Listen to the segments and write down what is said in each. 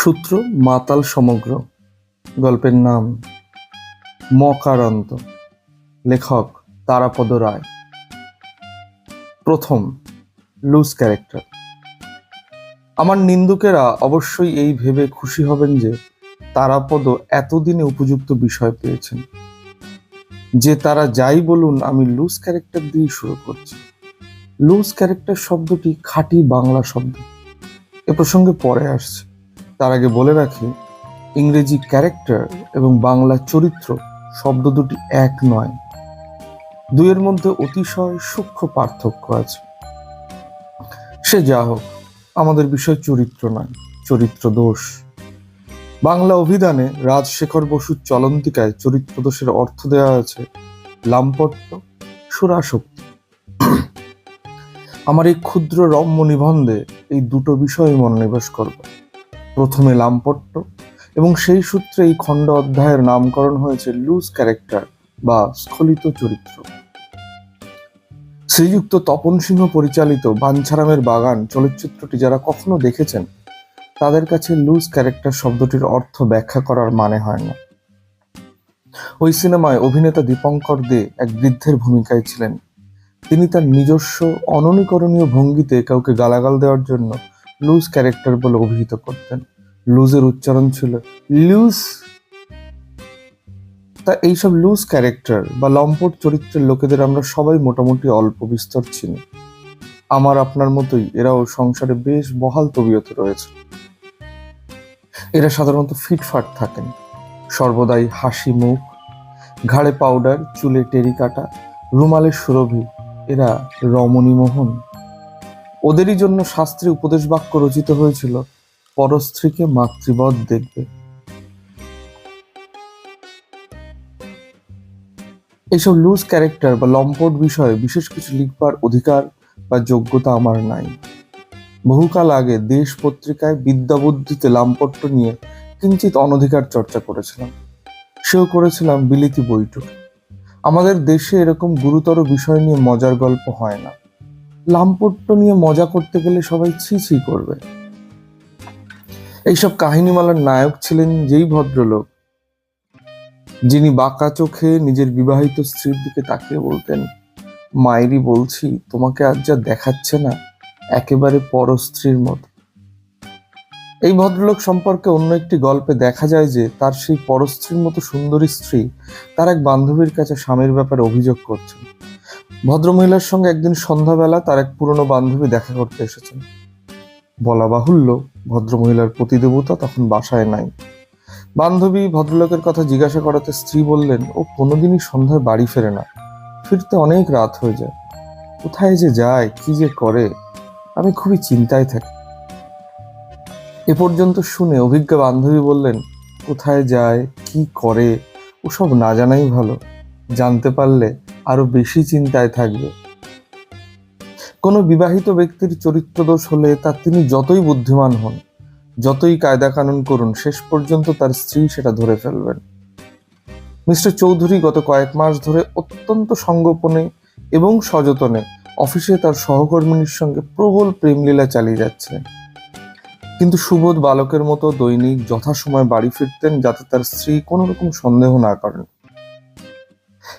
সূত্র মাতাল সমগ্র। গল্পের নাম মকারান্ত। লেখক তারাপদ রায়। প্রথম লুজ ক্যারেক্টার। আমার নিন্দুকেরা অবশ্যই এই ভেবে খুশি হবেন যে তারাপদ এতদিনে উপযুক্ত বিষয় পেয়েছেন। যে তারা যাই বলুন, আমি লুজ ক্যারেক্টার দিয়ে শুরু করছি। লুজ ক্যারেক্টার শব্দটি খাঁটি বাংলা শব্দ। এ প্রসঙ্গে পরে আসছে। তার আগে বলে রাখি, ইংরেজি ক্যারেক্টার এবং বাংলা চরিত্র শব্দ দুটি এক নয়। দুইয়ের মধ্যে অতিশয় সূক্ষ্ম পার্থক্য আছে। সে যা হোক, আমাদের বিষয় চরিত্র নয়, চরিত্র দোষ। বাংলা অভিধানে রাজশেখর বসুর চলন্তিকায় চরিত্র দোষের অর্থ দেওয়া আছে লাম্পট্য সুরাশক্তি আমার এই ক্ষুদ্র রম্য নিবন্ধে এই দুটো বিষয়ে মনোনিবেশ করব। প্রথমে লাম্পট্য এবং সেই সূত্রে এই খণ্ড অধ্যায়ের নামকরণ হয়েছে লুজ ক্যারেক্টার বা স্খলিত চরিত্র। শ্রীযুক্ত তপন সিংহ পরিচালিত বাঞ্ছারামের বাগান চলচ্চিত্রটি যারা কখনো দেখেছেন, তাদের কাছে লুজ ক্যারেক্টার শব্দটির অর্থ ব্যাখ্যা করার মানে হয় না। ওই সিনেমায় অভিনেতা দীপঙ্কর দে এক বৃদ্ধের ভূমিকায় ছিলেন। তিনি তার নিজস্ব, অননুকরণীয় ভঙ্গিতে কাউকে গালাগাল দেওয়ার জন্য লুজ ক্যারেক্টার বলে অভিহিত করতেন। লুজের উচ্চারণ ছিল লুজ। তা এইসব লুজ ক্যারেক্টার বা লম্পট চরিত্রের লোকেদের আমরা সবাই মোটামুটি অল্প বিস্তর চিনি। আমার আপনার মতোই এরাও সংসারে বেশ বহাল তবিয়তে রয়েছে। এরা সাধারণত ফিটফাট থাকেন। সর্বদাই হাসি মুখ, ঘাড়ে পাউডার চুলে টেরিকাটা, রুমালের সুরভি। এরা রমণী মোহন। ওদেরই জন্য শাস্ত্রে উপদেশ বাক্য রচিত হয়েছিল, পরস্ত্রীকে মাতৃবধ দেখবে। এইসব লুজ ক্যারেক্টার বা লম্পট বিষয়ে বিশেষ কিছু লিখবার অধিকার বা যোগ্যতা আমার নাই। বহুকাল আগে দেশ পত্রিকায় বিদ্যাবুদ্ধিতে লাম্পট্য নিয়ে কিঞ্চিত অনধিকার চর্চা করেছিলাম। সেও করেছিলাম বিলিতি বইটুক আমাদের দেশে এরকম গুরুতর বিষয় নিয়ে মজার গল্প হয় না। লাম্পট্য নিয়ে মজা করতে গেলে সবাই ছি ছি করবে। এইসব কাহিনীমালার নায়ক ছিলেন যেই ভদ্রলোক, যিনি বাঁকা চোখে নিজের বিবাহিত স্ত্রীর দিকে তাকিয়ে বলতেন, মায়েরই বলছি, তোমাকে আজ যা দেখাচ্ছে না, একেবারে পরস্ত্রীর মতো। এই ভদ্রলোক সম্পর্কে অন্য একটি গল্পে দেখা যায় যে, তার সেই পরস্ত্রীর মতো সুন্দরী স্ত্রী তার এক বান্ধবীর কাছে স্বামীর ব্যাপারে অভিযোগ করছেন। ভদ্রমহিলার সঙ্গে একদিন সন্ধ্যাবেলা তার এক পুরনো বান্ধবী দেখা করতে এসেছেন। বলা বাহুল্য, ভদ্রমহিলার প্রতিদেবতা তখন বাসায় নাই। বান্ধবী ভদ্রলোকের কথা জিজ্ঞাসা করাতে স্ত্রী বললেন, ও কোনোদিনই সন্ধ্যায় বাড়ি ফেরে না। ফিরতে অনেক রাত হয়ে যায়। কোথায় যে যায়, কি যে করে, আমি খুবই চিন্তায় থাকি। এ পর্যন্ত শুনে অভিজ্ঞ বান্ধবী বললেন, কোথায় যায়, কি করে, ওসব না জানাই ভালো। জানতে পারলে আরও বেশি চিন্তায় থাকবে। কোনো বিবাহিত ব্যক্তির চরিত্র দোষ হলে তা তিনি যতই বুদ্ধিমান হন, যতই কায়দা কানুন করুন, শেষ পর্যন্ত তার স্ত্রী সেটা ধরে ফেলবেন। মিস্টার চৌধুরী গত কয়েক মাস ধরে অত্যন্ত সংগোপনে এবং সযতনে অফিসে তার সহকর্মিনীর সঙ্গে প্রবল প্রেমলীলা চালিয়ে যাচ্ছিলেন। কিন্তু সুবোধ বালকের মতো দৈনিক যথাসময় বাড়ি ফিরতেন যাতে তার স্ত্রী কোনো রকম সন্দেহ না করেন।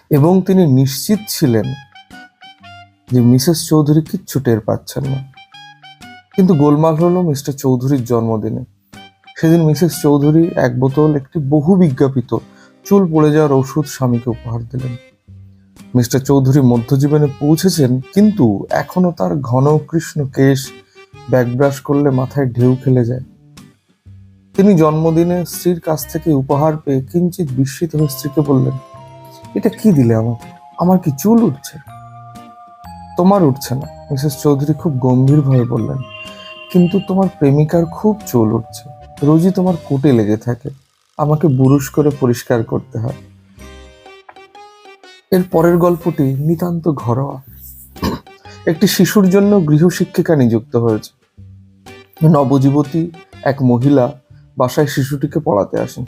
এবং তিনি নিশ্চিত ছিলেন যে মিসেস চৌধুরী কিচ্ছু টের পাচ্ছেন না। কিন্তু গোলমাল হলো মিস্টার চৌধুরীর জন্মদিনে। সেদিন মিসেস চৌধুরী এক বোতল একটি বহু বিজ্ঞাপিত, চুল পড়ে যাওয়ার ওষুধ স্বামীকে উপহার দিলেন। মিস্টার চৌধুরী মধ্যজীবনে পৌঁছেছেন, কিন্তু এখনও তার ঘন কৃষ্ণ কেশ ব্যাকব্রাশ করলে মাথায় ঢেউ খেলে যায়। তিনি জন্মদিনে স্ত্রীর কাছ থেকে উপহার পেয়ে কিঞ্চিত বিস্মিত হয়ে স্ত্রীকে বললেন এটা কি দিলে আমাকে আমার কি চুল উঠছে? তোমার উঠছে না। মিসেস চৌধুরী খুব গম্ভীরভাবে বললেন, কিন্তু তোমার প্রেমিকার খুব চুল উঠছে। রোজই তোমার কোটে লেগে থাকে। আমাকে বুরুশ করে পরিষ্কার করতে হয়। এর পরের গল্পটি নিতান্ত ঘরোয়া। একটি শিশুর জন্য গৃহশিক্ষিকা নিযুক্ত হয়েছে। নবযুবতী এক মহিলা বাসায় শিশুটিকে পড়াতে আসেন।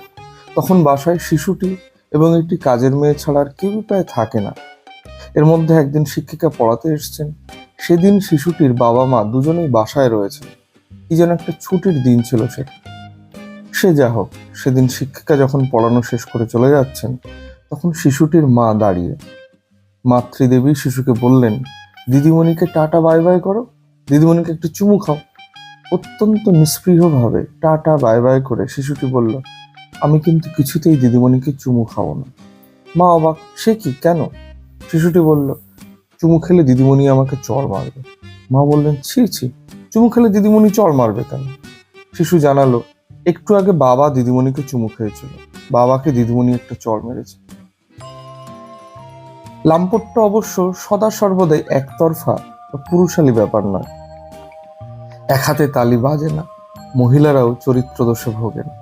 তখন বাসায় শিশুটি এবং একটি কাজের মেয়ে ছাড়া আর কেউই প্রায় থাকে না। এর মধ্যে একদিন শিক্ষিকা পড়াতে এসেছেন। সেদিন শিশুটির বাবা মা দুজনেই বাসায় রয়েছে কি যেন একটা ছুটির দিন ছিল সেটা সে যা হোক, সেদিন শিক্ষিকা যখন পড়ানো শেষ করে চলে যাচ্ছেন, তখন শিশুটির মা দাঁড়িয়ে। মাতৃদেবী শিশুকে বললেন, দিদিমণিকে টাটা বাই বাই করো। দিদিমণিকে একটু চুমু খাও। অত্যন্ত নিস্পৃহভাবে টাটা বাই বাই করে শিশুটি বলল আমি কিন্তু কিছুতেই দিদিমণিকে চুমু খাব না। মা অবাক, সে কি, কেন? শিশুটি বলল, চুমু খেলে দিদিমণি আমাকে চড় মারবে। মা বললেন, ছি ছি, চুমু খেলে দিদিমণি চড় মারবে কেন? শিশু জানালো, একটু আগে বাবা দিদিমণিকে চুমু খেয়েছিল। বাবাকে দিদিমণি একটা চড় মেরেছে। লাম্পটটা অবশ্য সদা সর্বদাই একতরফা বা পুরুষালী ব্যাপার নয়। এক হাতে তালি বাজে না, মহিলারাও চরিত্র দোষে ভোগেন।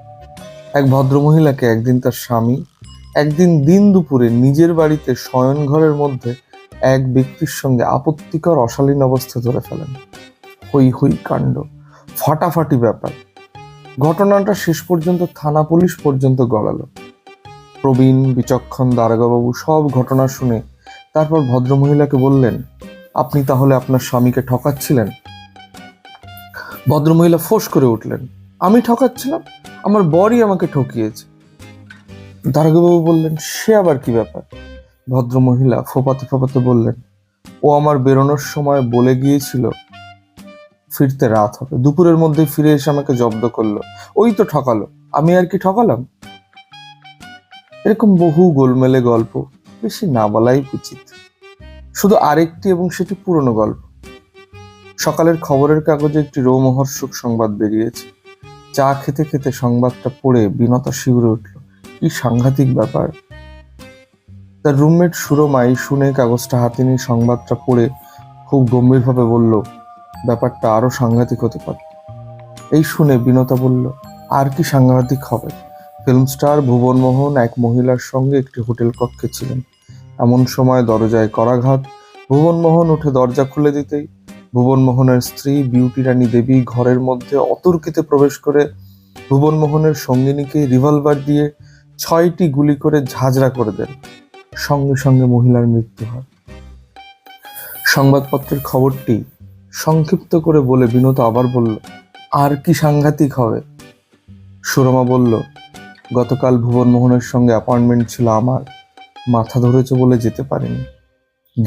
এক ভদ্র মহিলাকে একদিন তার স্বামী একদিন দিন দুপুরে নিজের বাড়িতে শয়ন ঘরের মধ্যে এক ব্যক্তির সঙ্গে আপত্তিকর অশালীন অবস্থা ধরে ফেলেন। হই হই কাণ্ড, ফাটাফাটি ব্যাপার। ঘটনাটা শেষ পর্যন্ত থানা পুলিশ পর্যন্ত গড়ালো প্রবীণ, বিচক্ষণ দারোগাবাবু সব ঘটনা শুনে তারপর ভদ্রমহিলাকে বললেন, আপনি তাহলে আপনার স্বামীকে ঠকাচ্ছিলেন? ভদ্রমহিলা ফোঁস করে উঠলেন। আমি ঠকাচ্ছিলাম, আমার বরই আমাকে ঠকিয়েছে। দারোগাবাবু বললেন, সে আবার কি ব্যাপার? ভদ্রমহিলা ফোপাতে ফোপাতে বললেন, ও আমার বেরোনোর সময় বলে গিয়েছিল, ফিরতে রাত হবে। দুপুরের মধ্যে ফিরে এসে আমাকে জব্দ করল। ওই তো ঠকালো। আমি আর কি ঠকালাম? এরকম বহু গোলমেলে গল্প, বেশি না বলাই উচিত। শুধু আরেকটি এবং সেটি পুরনো গল্প। সকালের খবরের কাগজে একটি রোমহর্ষক সংবাদ বেরিয়েছে। চা খেতে খেতে সংবাদটা পড়ে বিনতা শিউরে উঠল। কি সাংঘাতিক ব্যাপার। তার রুমমেট সুরমাই শুনে কাগজটা হাতে নিয়ে সংবাদটা পড়ে খুব গম্ভীরভাবে বলল, ব্যাপারটা আরও সাংঘাতিক হতে পারে। এই শুনে বিনতা বলল, আর কি সাংঘাতিক হবে? ফিল্ম স্টার ভুবন মোহন এক মহিলার সঙ্গে একটি হোটেল কক্ষে ছিলেন। এমন সময় দরজায় করাঘাত। ভুবন মোহন উঠে দরজা খুলে দিতেই ভুবন মোহনের স্ত্রী, বিউটি রানী দেবী ঘরের মধ্যে অতর্কিতে প্রবেশ করে ভুবন মোহনের সঙ্গিনীকে রিভলভার দিয়ে ছয়টি গুলি করে ঝাঁঝরা করে দেন। সঙ্গে সঙ্গে মহিলার মৃত্যু হয়। সংবাদপত্রের খবরটি সংক্ষিপ্ত করে বলে বিনোদ আবার বলল, আর কি সাংঘাতিক হবে? সুরমা বলল, গতকাল ভুবন মোহনের সঙ্গে অ্যাপয়েন্টমেন্ট ছিল আমার। মাথা ধরেছে বলে যেতে পারিনি।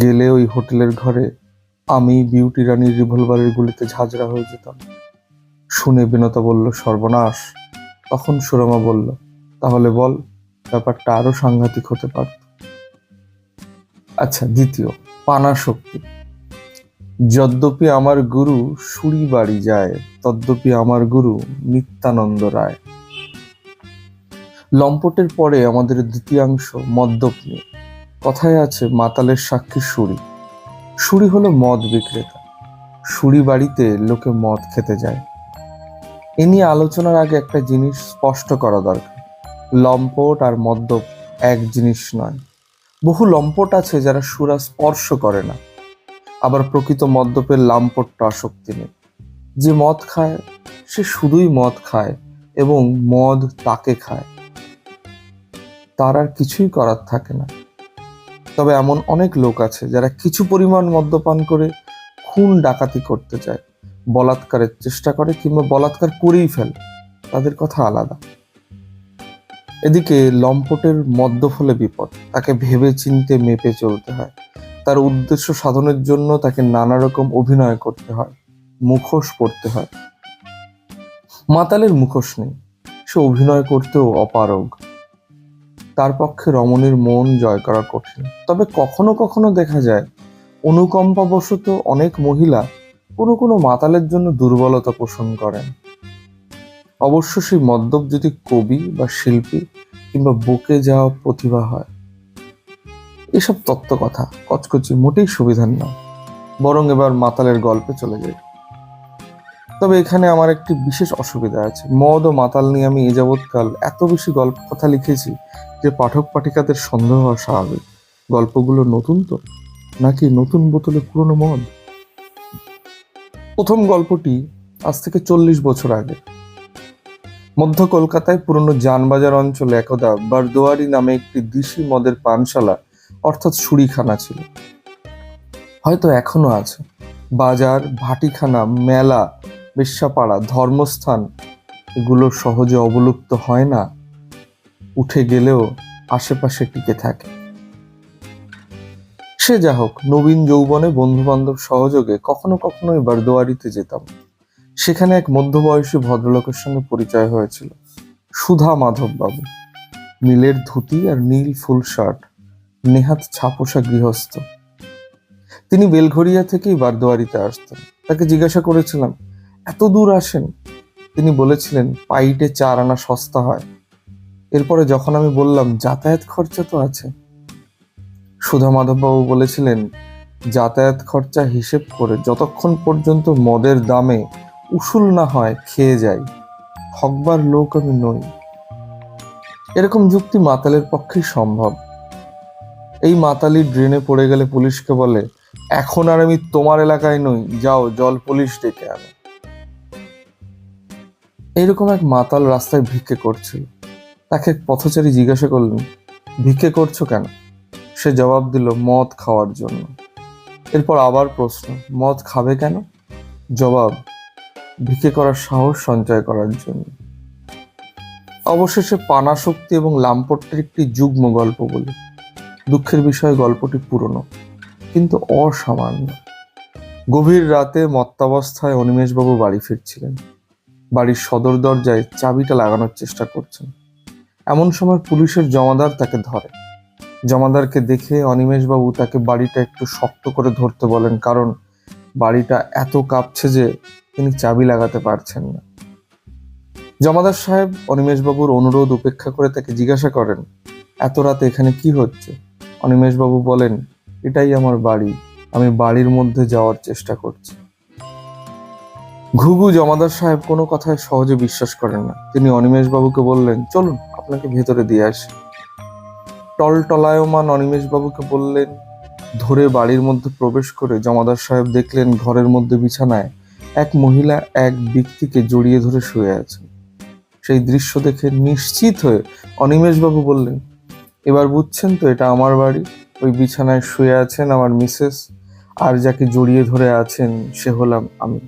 গেলে ওই হোটেলের ঘরে আমি বিউটি রানীর রিভলভারের গুলিতে ঝাঁঝরা হয়ে যেতাম। শুনে বিনতা বলল, সর্বনাশ। তখন সুরমা বলল, তাহলে বল, ব্যাপারটা আরও সাংঘাতিক হতে পারত। আচ্ছা দ্বিতীয়, পানা শক্তি। যদ্যপি আমার গুরু সুরি বাড়ি যায়, তদ্যপি আমার গুরু নিত্যানন্দ রায়। লম্পটের পরে আমাদের দ্বিতীয়াংশ মদ্যপ নিয়ে। কথায় আছে, মাতালের সাক্ষী সুরি। সুরি হলো মদ বিক্রেতা। সুরি বাড়িতে লোকে মদ খেতে যায়। এ নিয়ে আলোচনার আগে একটা জিনিস স্পষ্ট করা দরকার। লম্পট আর মদ্যপ এক জিনিস নয়। বহু লম্পট আছে যারা সুরা স্পর্শ করে না। আবার প্রকৃত মদ্যপের লাম্পটটা আসক্তি নেই। যে মদ খায়, সে শুধুই মদ খায় এবং মদ তাকে খায়। তার আর কিছুই করার থাকে না। তবে এমন অনেক লোক আছে যারা কিছু পরিমাণ মদ্যপান করে খুন ডাকাতি করতে চায়। বলাৎকারের চেষ্টা করে কিংবা বলাৎকার করেই ফেলে। তাদের কথা আলাদা। এদিকে লম্পটের মদ্য ফলে বিপদ। তাকে ভেবে চিনতে মেপে চলতে হয়। তার উদ্দেশ্য সাধনের জন্য তাকে নানা রকম অভিনয় করতে হয়। মুখোশ পড়তে হয়। মাতালের মুখোশ নেই। সে অভিনয় করতেও অপারগ। তার পক্ষে রমণীর মন জয় করা কঠিন। তবে কখনো কখনো দেখা যায়, অনুকম্পাবশত অনেক মহিলা কোনো কোনো মাতালের জন্য দুর্বলতা পোষণ করেন। অবশ্য সেই মদ্যপ যদি কবি বা শিল্পী কিংবা বুকে যাওয়া প্রতিভা হয়, এসব তত্ত্ব কথা কচকচি মোটেই সুবিধার না বরং এবার মাতালের গল্পে চলে যাই। তবে এখানে আমার একটি বিশেষ অসুবিধা আছে। মদ ও মাতাল নিয়ে আমি এ যাবৎকাল এত বেশি গল্প কথা লিখেছি যে পাঠক পাঠিকাদের সন্দেহ হওয়া স্বাভাবিক। গল্পগুলো নতুন তো? নাকি নতুন বোতলে পুরনো মদ? প্রথম গল্পটি আজ থেকে চল্লিশ বছর আগে। মধ্য কলকাতায় পুরনো যানবাজার অঞ্চলে একদা বারদোয়ারি নামে একটি দিশি মদের পানশালা, অর্থাৎ সুরিখানা ছিল। হয়তো এখনও আছে। বাজার, ভাটিখানা, মেলা বেশ্যাপাড়া ধর্মস্থান, এগুলো সহজে অবলুপ্ত হয় না। উঠে গেলেও আশেপাশে টিকে থাকে। সে যা হোক, নবীন যৌবনে বন্ধু বান্ধব সহযোগে কখনো কখনো এবার দোয়ারিতে যেতাম। সেখানে এক মধ্যবয়সী ভদ্রলোকের সঙ্গে পরিচয় হয়েছিল, সুধা মাধব বাবু নীলের ধুতি আর নীল ফুল শার্ট, নেহাত ছাপোষা গৃহস্থ। তিনি বেলঘরিয়া থেকেই বারদোয়ারিতে আসতেন। তাকে জিজ্ঞাসা করেছিলাম এত দূর আসেন, তিনি বলেছিলেন পাইটে চার আনা সস্তা হয়। এরপরে যখন আমি বললাম, যাতায়াত খরচা তো আছে। সুধা মাধববাবু বলেছিলেন, যাতায়াত খরচা হিসেব করে যতক্ষণ পর্যন্ত মদের দামে উসুল না হয়, খেয়ে যাই। ঠকবার লোক আমি নই। এরকম যুক্তি মাতালের পক্ষেই সম্ভব। এই মাতালি ড্রেনে পড়ে গেলে পুলিশকে বলে, এখন আর আমি তোমার এলাকায় নই, যাও, জল পুলিশ ডেকে আনো। এইরকম এক মাতাল রাস্তায় ভিক্ষে করছিল। তাকে এক পথচারী জিজ্ঞাসা করলেন, ভিক্ষে করছ কেন? সে জবাব দিল, মদ খাওয়ার জন্য। এরপর আবার প্রশ্ন, মদ খাবে কেন? জবাব, ভিক্ষে করার সাহস সঞ্চয় করার জন্য। অবশেষে পানা শক্তি এবং লাম্পট্যের একটি যুগ্ম গল্প বলি। দুঃখের বিষয় গল্পটি পুরনো, কিন্তু অসামান্য। গভীর রাতে মত্তাবস্থায় অনিমেষবাবু বাড়ি ফিরছিলেন। বাড়ির সদর দরজায় চাবিটা লাগানোর চেষ্টা করছেন। এমন সময় পুলিশের জমাদার তাকে ধরে। জমাদারকে দেখে অনিমেষবাবু তাকে বাড়িটা একটু শক্ত করে ধরতে বলেন, কারণ বাড়িটা এত কাঁপছে যে তিনি চাবি লাগাতে পারছেন না। জমাদার সাহেব অনিমেষবাবুর অনুরোধ উপেক্ষা করে তাকে জিজ্ঞাসা করেন, এত রাতে এখানে কি হচ্ছে? অনিমেষবাবু বলেন, এটাই আমার বাড়ি, আমি বাড়ির মধ্যে যাওয়ার চেষ্টা করছি। ঘুঘু জমাদার সাহেব কোনো কথায় সহজে বিশ্বাস করেন না। তিনি অনিমেষবাবুকে বললেন, চলুন, আপনাকে ভেতরে দিয়ে আসি। টলটলায়মান অনিমেষবাবুকে বললেন, ধরে বাড়ির মধ্যে প্রবেশ করে জমাদার সাহেব দেখলেন ঘরের মধ্যে বিছানায় এক মহিলা এক ব্যক্তিকে জড়িয়ে ধরে শুয়ে আছেন সেই দৃশ্য দেখে নিশ্চিত হয়ে অনিমেষবাবু বললেন, এবার বুঝছেন তো এটা আমার বাড়ি, ওই বিছানায় শুয়ে আছেন আমার মিসেস, আর যাকে জড়িয়ে ধরে আছেন সে হলাম আমি।